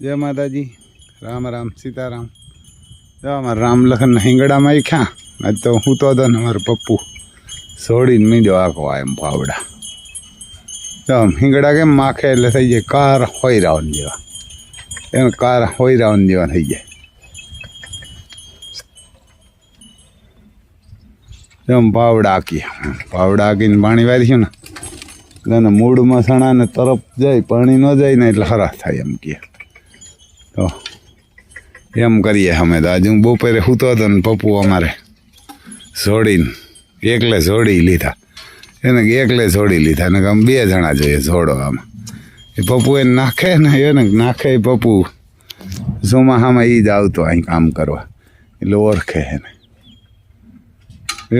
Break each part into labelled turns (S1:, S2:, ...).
S1: જય માતાજી. રામ રામ, સીતારામ. જો અમારા રામ લખન હિંગડામાં ખ્યા. આજ તો હું તો હતો ને મારો પપ્પુ. છોડીને મીંડો આખો એમ ભાવડા. આમ હિંગડા કેમ માખે એટલે થઈ જાય કાર હોય રાવન જેવા. એમ કાર હોય રાવન જેવા થઈ જાય. જેમ ભાવડા આકી પાવડા આકીને પાણી વાર્યું ને. એને મૂળમાં સણાને તરફ જાય, પાણી ન જાય ને એટલે ખરાબ થાય એમ કહે તો એમ કરીએ અમે તો. આજે હું બપોરે સૂતો હતો ને પપ્પુ અમારે જોડીને એકલે જોડી લીધા. એને એકલે જોડી લીધા. ને આમ બે જણા જોઈએ જોડો આમાં. એ પપ્પુ એને નાખે ને એને નાખે એ પપ્પુ. ચોમાસામાં એ જ આવતો અહીં કામ કરવા. એટલે ઓળખે એને.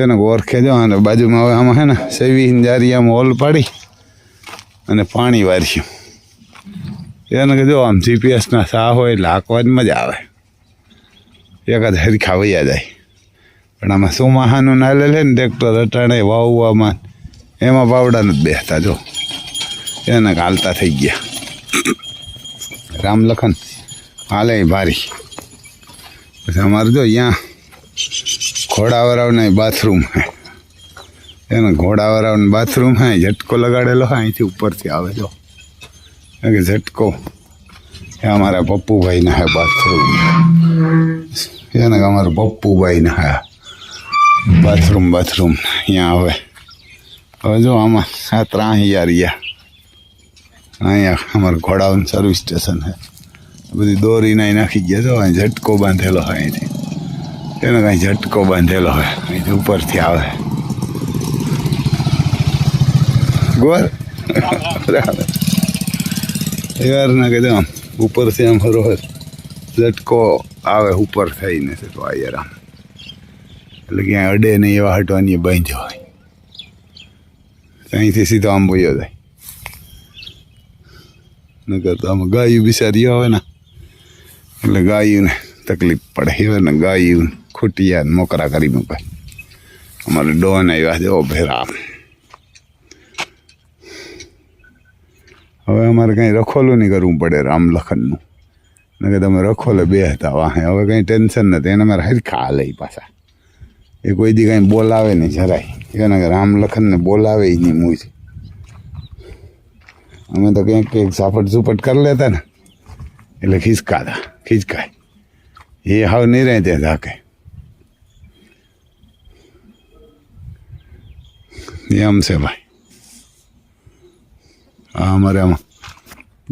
S1: એને ઓળખે જો અને બાજુમાં હવે આમાં હે ને સેવી આમ હોલ પાડી અને પાણી વાર્યું. એને કીધું આમ જીપીએસના સા હોય એટલે હાંકવાની મજા આવે. એકાદ હરખા વૈયા જાય. પણ આમાં શું માહાનું ના લે ને ટ્રેક્ટર અટાણે, વાવવામાં એમાં પાવડા નથી બેસતા, જો. એને હાલતા થઈ ગયા. રામલખન, હાલે ભારી. પછી અમારે જો અહીંયા ઘોડાવરાવના બાથરૂમ હે. એને ઘોડાવરાવનું બાથરૂમ હે, ઝટકો લગાડેલો હે, અહીંથી ઉપરથી આવે, જો. એ કે ઝટકો એ અમારા પપ્પુભાઈના હે બાથરૂમ એને કે અમારા પપ્પુભાઈના હે બાથરૂમ બાથરૂમ અહીંયા આવે હવે જો આમાં આ ત્રાહ યાર યા અહીંયા અમારું ઘોડાવાનું સર્વિસ સ્ટેશન છે બધી દોરીને અહીં નાખી ગયા જો અહીં ઝટકો બાંધેલો હોય અહીંથી એને કાંઈ ઝટકો બાંધેલો હોય અહીંથી ઉપરથી આવે ગોર યાર ના કે આમ ઉપરથી આમ હરોહર લટકો આવે ઉપર થઈને છે તો આ યાર આમ એટલે ક્યાંય અડે નહીં એવા હટવાની બાંધ્યો હોય. અહીંથી સીધો આમ બોયો જાય. નકર તો આમ ગાયું બિચારી આવે ને, એટલે ગાયુંને તકલીફ પડે. હવે ને ગાયું જાય મોકરા કરી મૂકાય અમારે ડોન આવ્યા જેવો ભેરા હવે અમારે કંઈ રખોલું નહીં કરવું પડે રામલખનનું. ને કે તમે રખોલે બે હતા વાહે. હવે કંઈ ટેન્શન નથી. એને મારે હરખા હાલે પાછા. એ કોઈ દી કંઈ બોલાવે નહીં જરાય. એને કે રામલખનને બોલાવે નહીં મૂજ અમે તો કંઈક કંઈક સાફટ સુપટ કરી લેતા ને. એટલે ખિસકાતા ખિસકાય. એ હાવ નહીં રહે ત્યાં ધાકે એમ છે ભાઈ. આ અમારે આમાં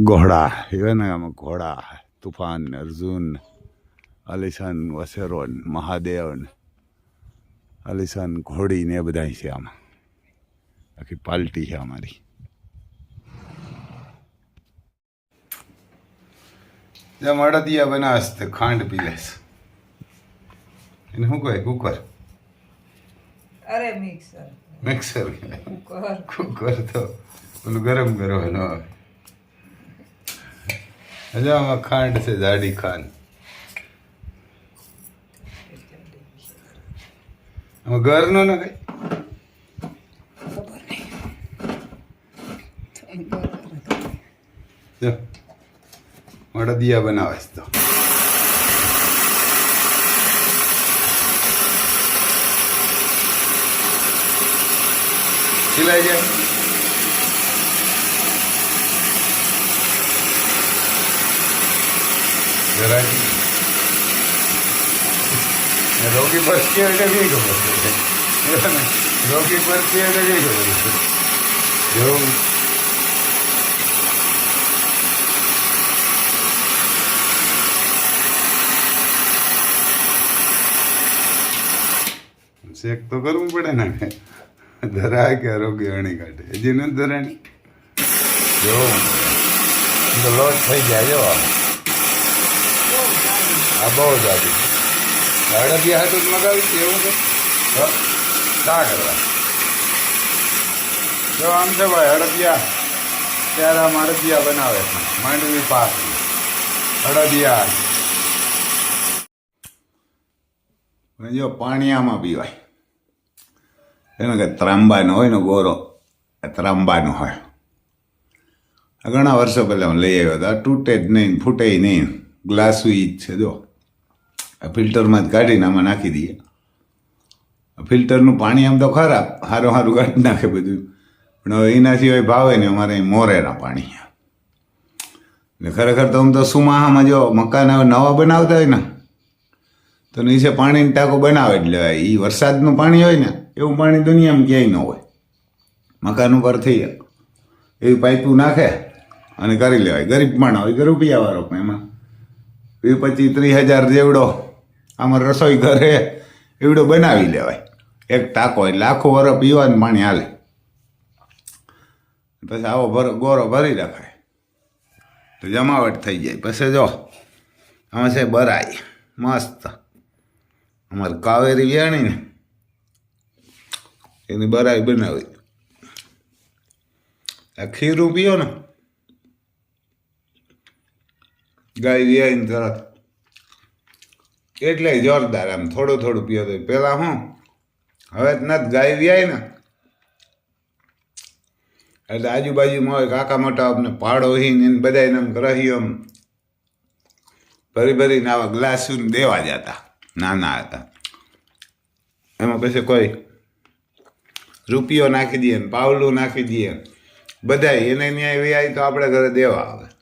S1: ઘોડા એવા ને આમાં ઘોડા તુફાન અર્જુન અલીશાન વસેરો મહાદેવ ને અલીશાન ઘોડી ને એ બધા છે આમાં. આખી પાલટી છે અમારી. જેમ અડદિયા બનાવશ તો ખાંડ પી લેશ. એને શું કહે? કુકર?
S2: અરે મિક્સર.
S1: Mixer
S2: cooker.
S1: કુકર તો. પેલું ગરમ કરવાનો આવે હજુ ખાંડ છે, જાડી ખાંડ. આમાં ઘરનો ને કઈ? અડદિયા બનાવે છે તો. સિલાઈ જાય? જરાય. રોગી પરથી એટલે કઈ ખબર રોગી પરથી એટલે કઈ ખબર જેવું ચેક તો કરવું પડે ને ધરાય કે આરોગ્ય અણી કાઢે. હજી નથી ધરાણી. જો. લોટ થઈ જાય, જો. આ બહુ જાડી અડદિયા હાટું જ મગાવી છે, એવું તો શા કરવા? જો આમ છે ભાઈ અડદિયા ત્યારે આમ અડદિયા બનાવે માંડવી પાક. અને જો પાણી આમાં પીવાય. એનો કે ત્રાંબાનો હોય ને ગોરો ત્રાંબાનો હોય. ઘણા વર્ષો પહેલાં હું લઈ આવ્યો હતો. તૂટે જ નહીં ફૂટે નહીં. ગ્લાસ ઈ જ છે, જો. આ ફિલ્ટરમાં જ કાઢીને આમાં નાખી દઈએ. ફિલ્ટરનું પાણી આમ તો ખરાબ સારું સારું કાઢી નાખે બધું. પણ હવે એના સિવાય ભાવે ને અમારે મોરેના પાણી એટલે ખરેખર તો આમ તો સુમાહામાં જો મકાન હવે નવા બનાવતા હોય ને, તો નીચે પાણીની ટાંકો બનાવે એટલે એ વરસાદનું પાણી હોય ને, એવું પાણી દુનિયામાં ક્યાંય ન હોય. મકાન ઉપર થઈ એવી પાઇપું નાખે અને કરી લેવાય. ગરીબ માણસ હોય રૂપિયાવાળો પણ એમાં. વીસ પચીસ ત્રીસ હજાર જેવડો આમાં રસોઈ ઘરે એવડો બનાવી લેવાય. એક ટાંકો એટલે આખું વરસ પીવાનું પાણી હાલે. પછી આવો ભર, ગોરો ભરી રખાય. તો જમાવટ થઈ જાય. પછી જો, આમાં છે બરાઈ, મસ્ત. અમારે કાવેરી વ્યાણી ને એની બરાઈ બનાવી. આ ખીરું પીઓ ને ગાય વ્યાઈને તરત. એટલે જોરદાર આમ થોડું થોડું પીઓ તો પહેલાં હું, હવે જ નથી ગાય વ્યાય ને. એટલે આજુબાજુમાં હોય કાકા મોટા અમને પાડો હીને એને બધા એને રહીઓ આમ ભરી ભરીને આવા ગ્લાસ દેવા જતા, નાના હતા. એમાં પછી કોઈ રૂપિયો નાખી દઈએ ને, પાવલું નાખી દઈએ બધા એને ન્યાય વ્યાય તો આપણે ઘરે દેવા આવે.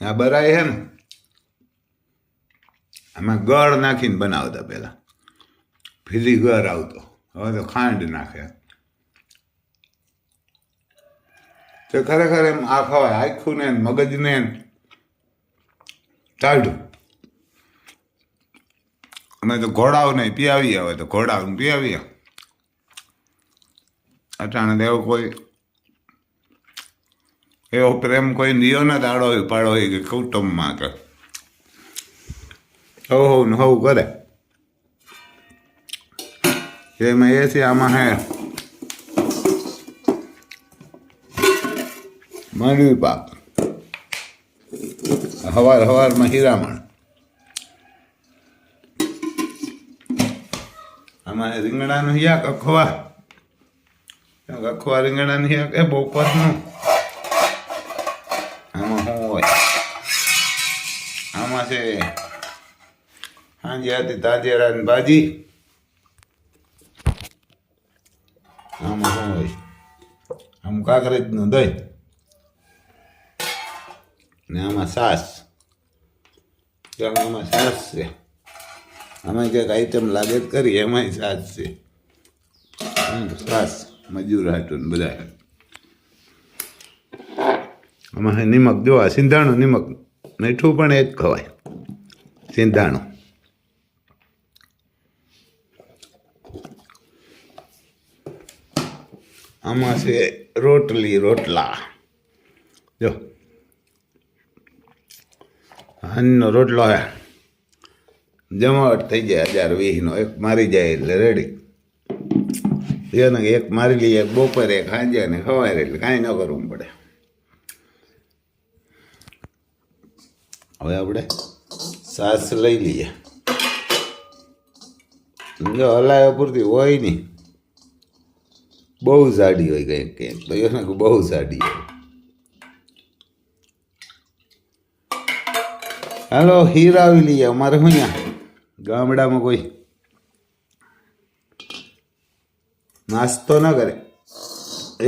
S1: આ બરાય છે ને? આમાં ગળ નાખીને બનાવતા પહેલા. ફીલી ગળ આવતો. હવે તો ખાંડ નાખે. તો ખરેખર એમ આ ખવાય આખું ને મગજને ટાઢું અમે તો ઘોડાઓને નહીં પીઆવીએ હવે તો ઘોડાઓને પીઆવીએ અટાણે એવો કોઈ એવો પ્રેમ કોઈ નિયો ને દાડો પાડો કે કૌટુંબમાં કે. હવ હવ ને હવ કરે. એમાં એ છે, આમાં હે. માંડવી પાક. હવાર, હવારમાં હીરામણ. આમાં રીંગણાનું હિયાક અખવા. અખવા રીંગણાનું હિયાક એ બપોરનું આમાં છે. સાંજે હતી, તાજેરાની ભાજી. આમાં શું હોય? આમ કાંકરેજનું દહીં ને આમાં સાસ. આમાં સાસ છે. આમાં ક્યાંક આઈટમ લાગે જ કરી એમાંય સાસ છે. સાસ, મજૂર હાટું બધા. આમાં નિમક જો આ સિંધાણું નિમક. મીઠું પણ એ જ ખવાય. સિંધાણું આમાં છે રોટલી, રોટલા. જો. હાનનો રોટલો જમાવટ થઈ જાય હજાર વીસનો. એક મારી જાય એટલે રેડી એને એક મારી લઈએ, એક બપોરે એક સાંજે ને ખવાય એટલે કાંઈ ન કરવું પડે. હવે આપણે સાસ લઈ લઈએ જો હલાયા પૂરતી હોય નહીં બહુ જાડી હોય કંઈક કંઈક તો બહુ જાડી હોય. હાલો હીરાવી લઈએ. અમારે અહીંયા? ગામડામાં કોઈ નાસ્તો ન કરે.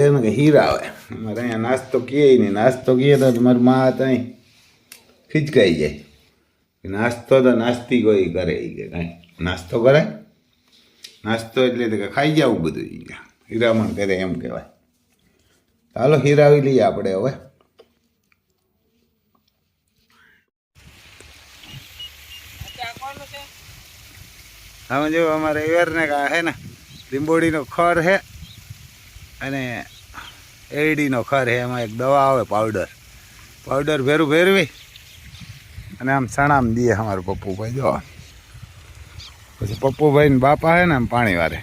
S1: એને કે હીરા આવે. અમારે અહીંયા નાસ્તો કહે નહીં. નાસ્તો કહે તો તમારી મા ત્યાં ખીચકાઈ જાય. નાસ્તો તો નાસ્તી કોઈ કરે એ કે કાંઈ. નાસ્તો કરે? નાસ્તો એટલે કે ખાઈ જવું બધું કે. હીરામણ કરે એમ કહેવાય. ચાલો હીરાવી લઈએ આપણે હવે. હવે અમારે એરને કા હે ને લીંબોડીનો ખર છે અને એડીનો ખર છે એમાં એક દવા આવે, પાવડર. પાવડર ભેરું ભેરવી અને આમ સણામ દઈએ અમારા પપ્પુભાઈ, જો. પછી પપ્પુભાઈ ને બાપા હે ને આમ પાણી વારે.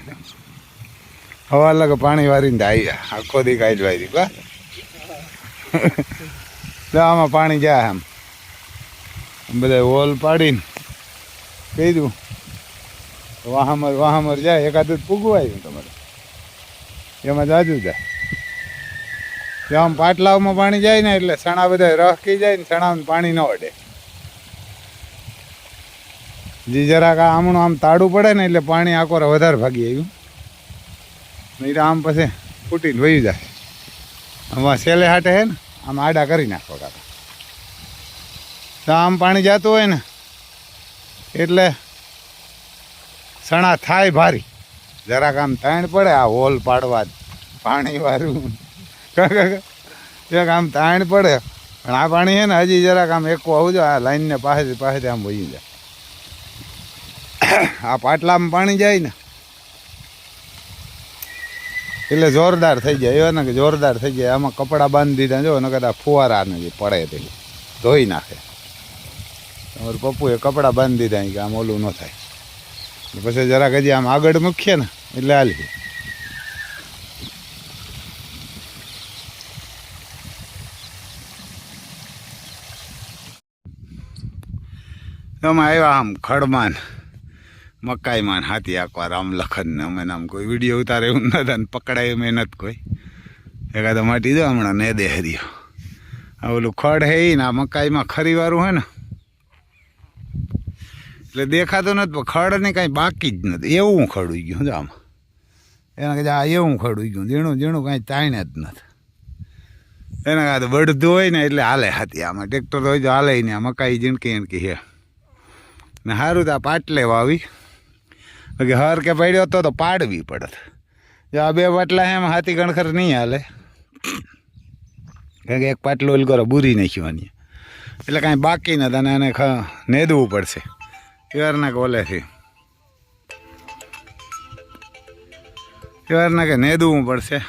S1: હવા અલગ પાણી વારીને આવી આખો દી કાઢ વારી બા તો આમાં પાણી જાય આમ. બધા વોલ પાડીને કીધું વાહમર વાહમર જાય, એકાદું પૂગવાયું તમારે. એમાં જાજુ જાય. જો આમ પાટલાઓમાં પાણી જાય ને એટલે સણા બધા રહકી જાય ને સણામાં પાણી ન અડે. જે, જરાક આમણું આમ તાડું પડે ને એટલે પાણી આકોર વધારે ભાગી આવ્યું. નહીં આમ પછી ફૂટીને વહી જાય. આમાં સેલે હાટે હે ને, આમ આડા કરી નાખો કાકા. તો આમ પાણી જતું હોય ને, એટલે સણા થાય ભારી. જરાક આમ તાણ પડે, આ હોલ પાડવા પાણીવાળું પાણી વાળું. એક આમ તાણ પડે. પણ આ પાણી છે ને, હજી જરાક આમ એકવું આવું જો આ લાઈનને પાસેથી પાસેથી આમ વહી જાય. આ પાટલામાં પાણી જાય ને. એટલે જોરદાર થઈ જાય, એવા ને કે જોરદાર થઈ જાય. આમાં કપડાં બાંધી દીધા જો ને કદાચ ફુવારા ને જે પડે તે. ધોઈ નાખે. તમારું પપ્પુએ કપડાં બાંધી દીધા કે આમ ઓલું ન થાય. પછી જરાક હજી આમ આગળ મૂકીએ ને, એટલે હાલી અમે આવ્યા આમ ખડમાન મકાઈમાં હાથી આખવા રામ લખન ને અમે નામ કોઈ વીડિયો ઉતારે એવું નતા ને પકડાય મહેનત કોઈ. એકાદો માટી દો હમણાં ને દે હરિયો આ ઓલું ખડ હે ને આ મકાઈમાં ખરીવારું હોય ને. એટલે દેખાતું નથી પણ ખડ ને કાંઈ બાકી જ નથી. એવું ખડ ઉઈ ગયું આમાં. એના કહે આ એવું ખડ ઉઈ ગયું. ઝીણું ઝીણું કાંઈ ચાઈને જ નથી. એના કાંઈ બળધું હોય ને એટલે હાલે હાથી. આમાં ટ્રેક્ટર હોય તો હાલે ને. આ મકાઈ ઝીણકી ઝીણકી હે. ને સારું તો આ પાટલે વાવી. કે હર કે પડ્યો હતો તો પાડવી પડત. જો આ બે પાટલા એમ હાથી ગણખર નહીં હાલે. કારણ કે એક પાટલો ઓલ કરો, બુરી નાખ્યું એટલે કાંઈ બાકી નથી અને એને નેદવું પડશે. એવારના કે ઓલેથી. એવારના કે નેદવું પડશે.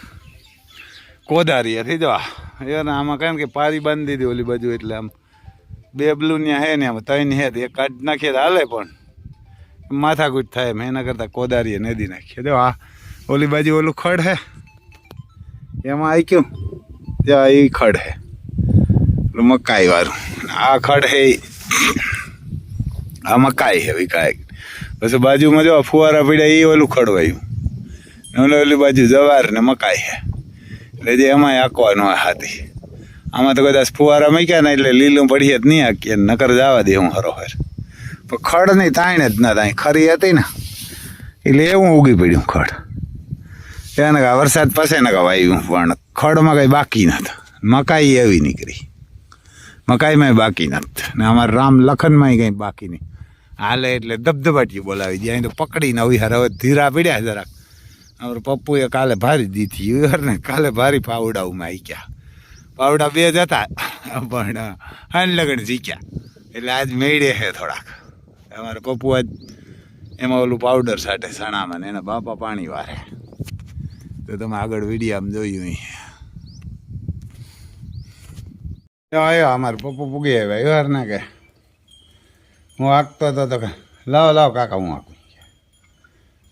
S1: કોદારીએથી જો એવારના આમાં કારણ કે પારી બાંધી દીધી ઓલી બાજુ એટલે આમ. બે ત્યાં હે ને આમ ત્રણ હે એક કાઢ નાખીએ હાલે પણ. માથાકૂટ થાય એમ, એના કરતાં કોદારીએ નદી નાખીએ. જો આ ઓલી બાજુ ઓલું ખડ હે, એમાં આવી ગયું. ત્યાં એ ખડ હે, ઓલું મકાઈ વાળું આ ખડ હે આ મકાઈ હે કાંઈક. પછી બાજુમાં જો ફુવારા પડ્યા એ ઓલું ખડવાયું ને ઓલી બાજુ જવાર ને મકાઈ હે. એટલે જે એમાંય આંકવાનું આ હાથી. આમાં તો કદાચ ફુવારા મૂક્યા ને એટલે લીલું પડીએ જ નહીં આંકીએ નકર જવા દે હું હરોહર. પણ ખડ નહીં તાણ જ ના તાણ ખરી હતી ને. એટલે એવું ઉગી પડ્યું ખડ. એને કા વરસાદ પાસે ને વાવ્યું પણ ખડમાં કંઈ બાકી નહોતું મકાઈ એવી નીકળી. મકાઈમાં બાકી નથી ને અમારા રામ લખનમાં કંઈ બાકી નહીં. હાલે એટલે ધબધબાટી બોલાવી દે અહીં તો પકડીને આવી હાર હવે ધીરા પીડ્યા જરાક. અમારે પપ્પુએ કાલે ભારી દીધી. ને કાલે ભારી પાવડાઓમાં આવી ગયા પાવડા બે જ હતા. પણ હાન લગ્ન જીક્યા એટલે આજ મેળે છે થોડાક. અમારે આજ એમાં ઓલું પાવડર સાટે સણામાં ને એના બાપા પાણી વારે. તો તમે આગળ વિડીયામાં જોયું આવ્યો અમારે પપ્પુ પૂગી આવ્યા એવાર ના કે. હું આંકતો હતો તો કે, લાવો લાવો કાકા, હું આંકું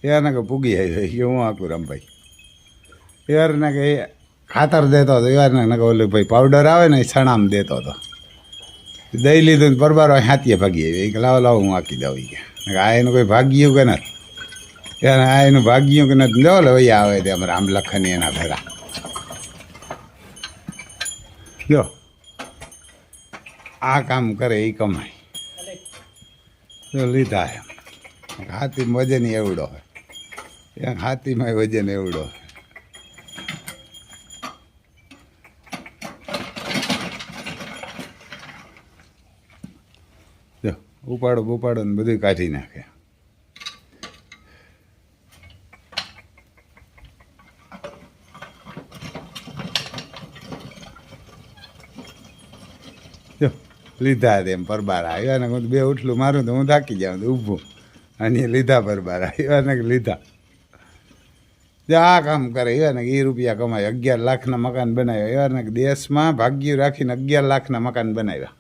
S1: યાર કે પૂગી આવ્યો કે હું આંકું રમભાઈ. યાર ના કે ખાતર દેતો હતો યાર ને કે ઓલું ભાઈ પાવડર આવે ને એ સણામાં દેતો હતો દઈ લીધું ને પરબારો હાથીએ ભાગી આવી કે લાવો લાવો, હું આંકી દઉં કે. આ એનું કોઈ ભાગ્યું કે નથી? આ એનું ભાગ્યું કે નથી? લો, લે ભાઈ આવે તે અમારા આમ લખની એના ભેરા જો આ કામ કરે એ કમાય. તો લીધા એમ. હાથી વજન એવડો હોય. હાથીમાં વજન એવડો હોય જો ઉપાડો બુપાડો ને બધું કાઢી નાખે. જો, લીધા તેમ પરબાર આવ્યા ને હું બે ઉઠલું, મારું તો હું થાકી જાઉં, તો ઊભું. અને લીધા પરબાર આવ્યા ને લીધા. જે આ કામ કરે, એવા ને એ રૂપિયા કમાય. અગિયાર લાખના મકાન બનાવ્યા, એવા ને દેશમાં ભાગ્યું રાખીને અગિયાર લાખના મકાન બનાવ્યા.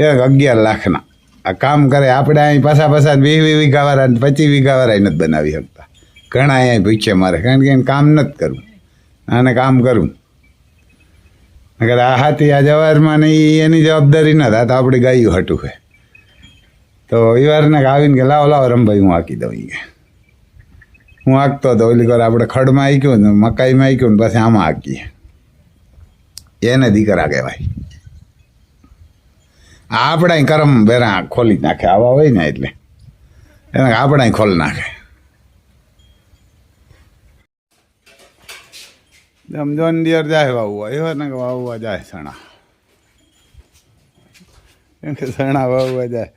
S1: એ અગિયાર લાખના. આ કામ કરે, આપણે અહીં પાછા પાછા વીસ વીસ વીઘાવાળા અને પચીસ વીઘાવાળા નથી બનાવી શકતા. ઘણા અહીંયા ભૂખ્યા મારે, કારણ કે એને કામ નથી કરવું. આને કામ કરવું નકર આ હાથી આ જવારમાં ને એની જવાબદારી ન થાય તો આપણે ગાયું હટું છે. તો એ વારને આવીને કે લાવો લાવો રમભાઈ, હું હાકી દઉં કે હું હાંકતો હતો ઓલી વાર આપણે ખડમાં હાંક્યું ને, મકાઈમાં હાંક્યું ને, પછી આમાં હાંકીએ. એને દીકરા કહેવાય. આપણા કરમ બેરા ખોલી નાખે. આવા હોય ને એટલે. એને આપણા ખોલી નાખે. આમ દિયર જાય વાવવા. એવા ને વાવવા જાય સણા. એમ કે સણા વાવવા જાય.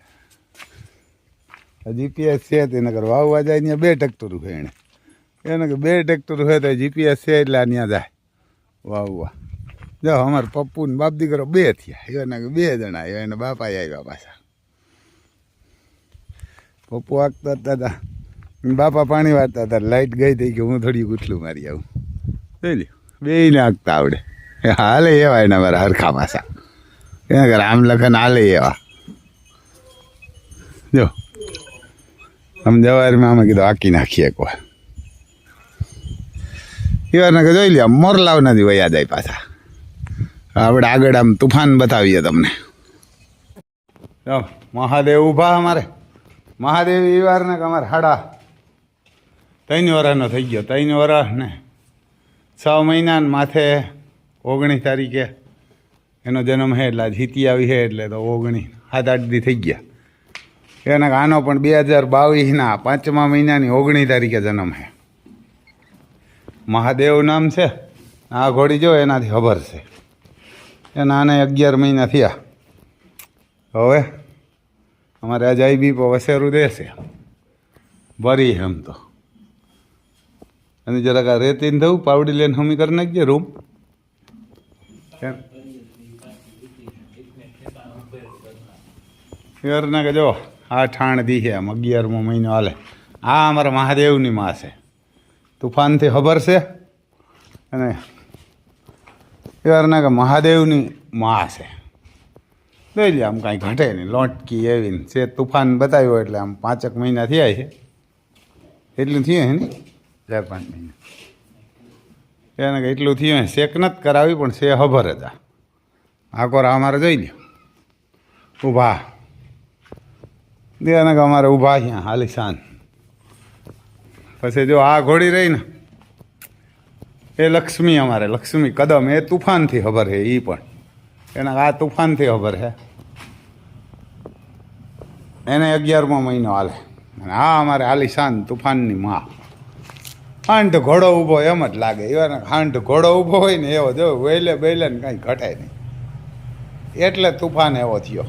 S1: જીપીએસ છે તેને કર વાવવા જાય ત્યાં બે ટ્રેક્ટર હોય એને. એને કે બે ટ્રેક્ટર હોય તો જીપીએસ છે એટલે ત્યાં જાય. વાવવા. જો અમારે પપ્પુ ને બાપ દીકરો બે થયા. એને બે જણા આવ્યા, એને બાપા આવ્યા પાછા. પપ્પુ વાગતા હતા તા. બાપા પાણી વાળતા હતા. લાઈટ ગઈ થઈ કે હું થોડી ગુથલું મારી આવું. જોઈ લ્યો બે ને આગતા આવડે હાલે એવા એના મારા હરખા પાછા. એના કરે આમ લખન હાલે એવા. જો. આમ જવારમાં અમે કીધું આકી નાખીએ કોઈ એવાને કે, જોઈ લ્યો મોરલાવ નથી વયા જાય પાછા. આપણે આગળ આમ તુફાન બતાવીએ તમને. મહાદેવ ઊભા અમારે. મહાદેવ એ વાર ને કે અમારે હાડા. ત્રણ વરાનો થઈ ગયો, ત્રણ વરસ ને છ મહિનાને માથે ઓગણીસ તારીખે એનો જન્મ છે એટલે જીતી આવી છે એટલે તો ઓગણીસ સાત, આઠ દી થઈ ગયા. એને આનો પણ બે હજાર બાવીસના પાંચમા મહિનાની ઓગણીસ તારીખે જન્મ છે મહાદેવ નામ છે, આ ઘોડી જો એનાથી ખબર છે. એના આને અગિયાર મહિના થયા. હવે અમારે અજાયબી બી વસેરું દેશે ભરી એમ તો. અને જરાક આ રેતીને થયું પાવડી લઈને હમી કરી નાખજે રૂમ. ના કે જો, આ ઠાણ દી છે આમ અગિયારમો મહિનો હાલે. આ અમારા મહાદેવની માં છે. તુફાનથી ખબર છે. અને યારના કે મહાદેવની મા છે. લઈ લે, આમ કાંઈ ઘટે નહીં. લોટકી એવી છે, તુફાન બતાવ્યો એટલે આમ પાંચેક મહિના થયા છે. એટલું થયું હે ને? ચાર પાંચ મહિના. એને કે એટલું થયું શેક નથી કરાવી, પણ છે ખબર હતા આકોર અમારે જોઈ લ્યો. ઊભા. એને કે અમારે ઊભા અહીંયા હાલીશાન. પછી જો આ ઘોડી રહી ને એ લક્ષ્મી અમારે, લક્ષ્મી કદમ, એ તુફાનથી ખબર છે એ પણ. એના આ તુફાનથી ખબર છે એને અગિયારમો મહિનો હાલે. અને આ અમારે આલીશાન તુફાનની મા. હાંડ ઘોડો ઊભો એમ જ લાગે. એવા હાંડ ઘોડો ઊભો હોય ને એવો જો વેલે બેલે ને કાંઈ ઘટે નહીં. એટલે તુફાન એવો થયો.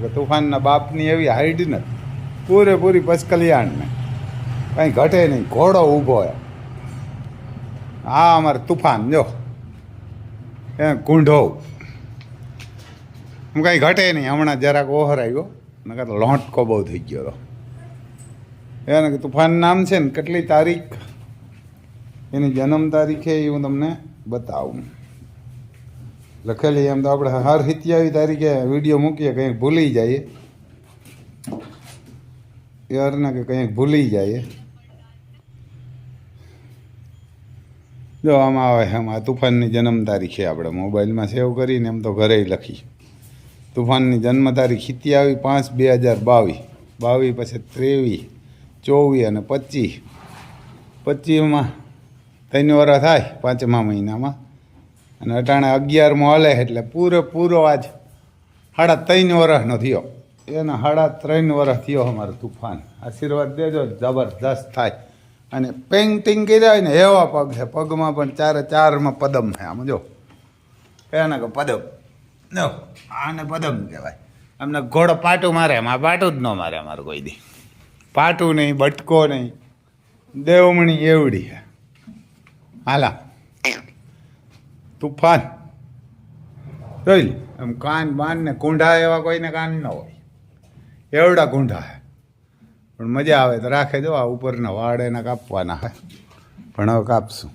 S1: કે તુફાનના બાપની એવી હાઈડ ને પૂરેપૂરી પસકલિયાણ ને કાંઈ ઘટે નહીં. ઘોડો ઊભો હે આ અમારે તુફાન, જો. એ કુંઢો હું કાંઈ ઘટે નહીં. હમણાં જરાક ઓહર આવ્યો. તો લોટકો બહુ થઈ ગયો હતો. એને તુફાન નામ છે ને, કેટલી તારીખ? એની જન્મ તારીખે એ હું તમને બતાવું. લખેલી એમ તો આપણે હર હિત્યાવી તારીખે વીડિયો મૂકીએ, કંઈક ભૂલી જઈએ. યારના કે કંઈક ભૂલી જઈએ. જો આમાં આવે એમ આ તુફાનની જન્મ તારીખે આપણે. મોબાઈલમાં સેવ કરીને એમ તો ઘરે લખી. તુફાનની જન્મ તારીખ સિત્યાવી પાંચ બે હજાર બાવીસ. બાવીસ પછી ત્રેવીસ, ચોવીસ અને પચીસ. પચીસમાં ત્રણ વરસ થાય પાંચમા મહિનામાં. અને અટાણે અગિયારમો હાલે એટલે પૂરેપૂરો આજ સાડા ત્રણ વર્ષનો થયો. એના સાડા ત્રણ વર્ષ થયો અમારો તુફાન. આશીર્વાદ દેજો જબરદસ્ત થાય. અને પેઇન્ટિંગ કર્યા હોય ને, એવા પગ છે. પગમાં પણ ચારે ચારમાં પદમ છે. આમ જો. એને કે પદમ. નો આને પદમ કહેવાય. અમને ઘોડો પાટું મારે એમાં. પાટું જ ન મારે અમારે કોઈ દી. પાટું નહીં, બટકો નહીં. દેવમણી એવડી છે. હાલા. તુફાન. જોઈ લે. એમ કાન બાન ને કુંઢા એવા કોઈને કાન ન હોય. એવડા કુંઢા હે પણ મજા આવે તો રાખે જો, આ ઉપરના વાળ એના કાપવાના હોય પણ હવે કાપશું.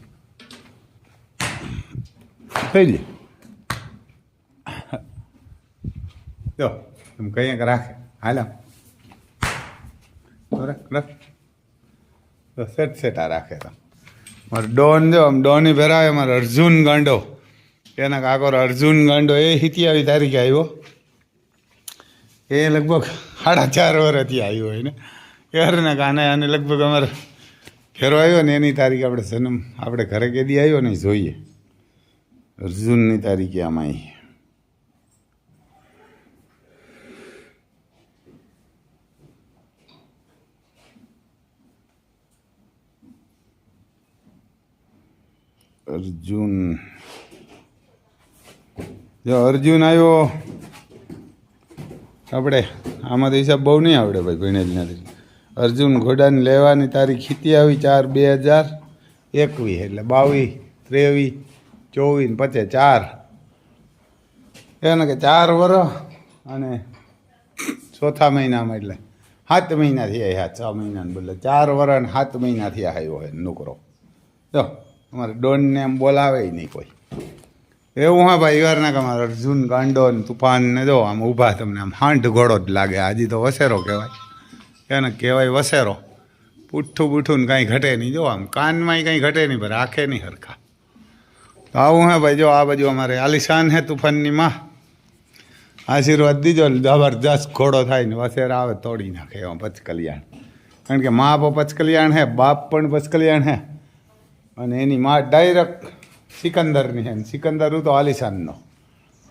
S1: થઈ લે જો, એમ કંઈક રાખે. હાલા તો સેટ સેટા રાખે તો. મારે ડોન જો, આમ ડોની ભેરાવે મારે અર્જુન ગાંડો. એના કાકોર અર્જુન ગાંડો, એ હિતિયાવી તારીખે આવ્યો. એ લગભગ સાડા ચાર વર્ષથી આવ્યો હોય ને યારના કાને અને લગભગ અમારે ઘેરો આવ્યો ને એની તારીખ આપણે જન્મ, આપણે ઘરે કેદી આવ્યો ને જોઈએ. અર્જુનની તારીખે આમાં. અર્જુન. જો અર્જુન આવ્યો, આપણે આમાં તો હિસાબ બહુ નહીં આવડે ભાઈ ભણેલ નથી અર્જુન ઘોડાને લેવાની તારીખ ખીતી આવી ચાર બે હજાર એકવીસ એટલે બાવીસ, ત્રેવીસ, ચોવીસ ને પચે ચાર. એને કે ચાર વર્ષ અને ચોથા મહિનામાં એટલે સાત મહિના થયા હા છ મહિનાને બદલે ચાર વર્ષ અને સાત મહિના થયા આવ્યો હોય નોકરો. જો, અમારે ડોનને એમ બોલાવે નહીં કોઈ. એવું હા ભાઈ વાર ના કે અમારે અર્જુન ગાંડો ને તુફાન ને જો આમ ઊભા તમને આમ હાંઠ ઘોડો જ લાગે. હજી તો વસેરો કહેવાય. એને કહેવાય વસેરો. પૂઠું પૂઠું ને કાંઈ ઘટે નહીં. જો આમ કાનમાંય કાંઈ ઘટે નહીં, પણ રાખે નહીં હરખા. તો આવું હે ભાઈ, જો આ બાજુ અમારે આલિશાન હે તુફાનની માં. આશીર્વાદ દીજો ને જબરદસ્ત ઘોડો થાય ને વસેરા આવે તોડી નાખે એવા પચકલ્યાણ. કારણ કે મા પણ પચકલ્યાણ હે, બાપ પણ પચકલ્યાણ હે. અને એની માં ડાયરેક્ટ સિકંદરની હે સિકંદર તો આલિશાનનો.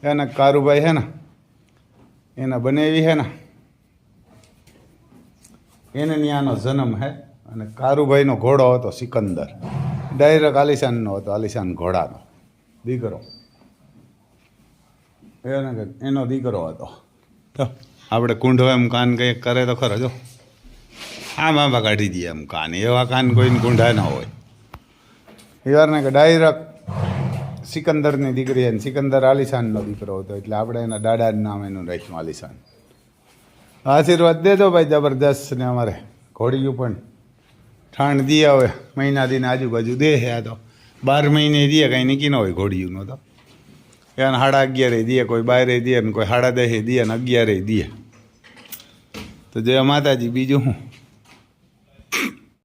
S1: એના કારુભાઈ હે ને, એના બનેવી હે ને એને ત્યાંનો જન્મ હે અને કારુભાઈનો ઘોડો હતો સિકંદર. ડાયરેક્ટ આલિશાનનો હતો આલિશાન ઘોડાનો. દીકરો. એને કે એનો દીકરો હતો. આપણે કુંઢો એમ કાન કંઈક કરે તો ખરો જો. આમ આમાં કાઢી દઈએ એમ કાન. એવા કાન કોઈને કુંઢા ન હોય. એવારને કે ડાયરેક્ટ સિકંદરની દીકરી અને સિકંદર આલિશાનનો દીકરો હતો. એટલે આપણે એના દાદાનું નામ એનું રાખ્યું આલિશાન. આશીર્વાદ દેજો ભાઈ જબરદસ્ત ને અમારે. ઘોડિયું પણ ઠાણ દે હવે મહિના દિન આજુબાજુ દે છે આ તો. બાર મહિને દે, કાંઈ નીકી ન હોય ઘોડિયુંનો તો. એને સાડા અગિયારે દે, કોઈ બારે દે ને કોઈ સાડા દસે દે ને અગિયારે દે. તો જય માતાજી, બીજું શું?